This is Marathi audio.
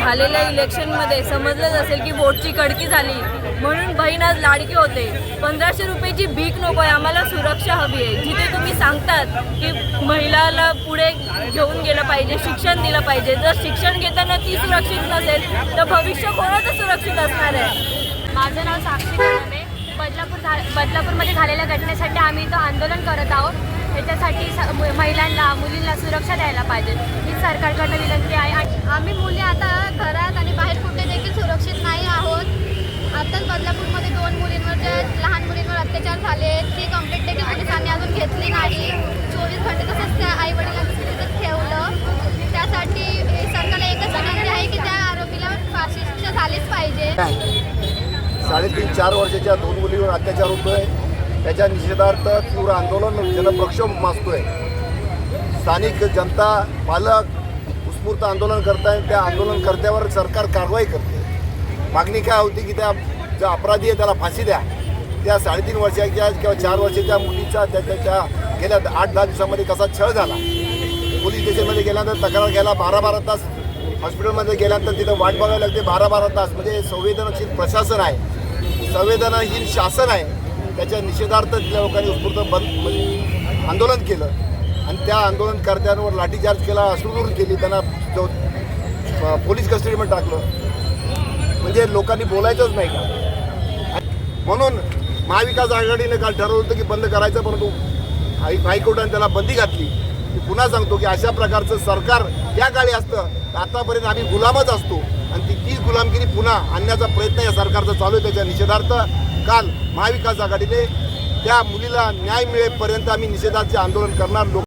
झालेल्या इलेक्शनमध्ये समजलंच असेल की वोटची कडकी झाली. म्हणून बहीण आज लाडकी होते. पंधराशे रुपयाची भीक नको आहे. आम्हाला सुरक्षा हवी आहे. जिथे तुम्ही सांगतात की महिलाला पुढे घेऊन गेलं पाहिजे शिक्षण दिलं पाहिजे. जर शिक्षण घेताना ती सुरक्षित नसेल तर भविष्य कोणाचं सुरक्षित असणार आहे? माझं नाव साक्षी बदलापूर झा बदलापूरमध्ये झालेल्या घटनेसाठी आम्ही इथं आंदोलन करत आहोत. त्याच्यासाठी स- मु- महिलांना मुलींना सुरक्षा द्यायला पाहिजे. ही सरकारकडनं विनंती आहे. आणि आम्ही मुली आता घरात आणि बाहेर कुठे देखील सुरक्षित नाही आहोत. आताच बदलापूरमध्ये दोन मुलींवर जे लहान मुलींवर अत्याचार झाले ती कंप्लेंट देखील पोलिसांनी अजून घेतली नाही. चोवीस घंटे तसंच त्या आई वडिलांनी तिथं ठेवलं. त्यासाठी सरकारला एकच विनंती आहे की त्या आरोपीला फाशी शिक्षा झालीच पाहिजे. साडेतीन चार वर्षाच्या दोन मुलीवर अत्याचार होतोय. त्याच्या निषेधार्थ तीव्र आंदोलन जनप्रक्षोभ माजतोय. स्थानिक जनता पालक उत्स्फूर्त आंदोलन करताय त्या आंदोलनकर्त्यावर सरकार कारवाई करते. मागणी काय होती की त्या जो अपराधी आहे त्याला फाशी द्या. त्या साडेतीन वर्षाच्या किंवा चार वर्षाच्या मुलीचा त्या त्याच्या गेल्या आठ दहा दिवसामध्ये कसा छळ झाला. पोलीस स्टेशनमध्ये गेल्यानंतर तक्रार घ्यायला बारा बारा तास हॉस्पिटलमध्ये गेल्यानंतर तिथं वाट बघायला लागते बारा बारा तास. म्हणजे संवेदनशील प्रशासन आहे. संवेदनाहीन शासन आहे. त्याच्या निषेधार्थ तिथल्या लोकांनी उत्स्फूर्त बंद म्हणजे आंदोलन केलं. आणि त्या आंदोलनकर्त्यांवर लाठीचार्ज केला अश्रुदूर केली त्यांना जो पोलीस कस्टडीमध्ये टाकलं. म्हणजे लोकांनी बोलायचंच नाही का? म्हणून महाविकास आघाडीने काल ठरवलं होतं की बंद करायचं परंतु हाय हायकोर्टाने त्याला बंदी घातली. मी पुन्हा सांगतो की अशा प्रकारचं सरकार त्या काळी असतं आतापर्यंत आम्ही गुलामच असतो. आणि ती तीच गुलामगिरी पुन्हा आणण्याचा प्रयत्न या सरकारचा चालू आहे त्याच्या निषेधार्थ काल महाविकास आघाडीने त्या मुलीला न्याय मिळेपर्यंत आम्ही निषेधाचे आंदोलन करणार. लोक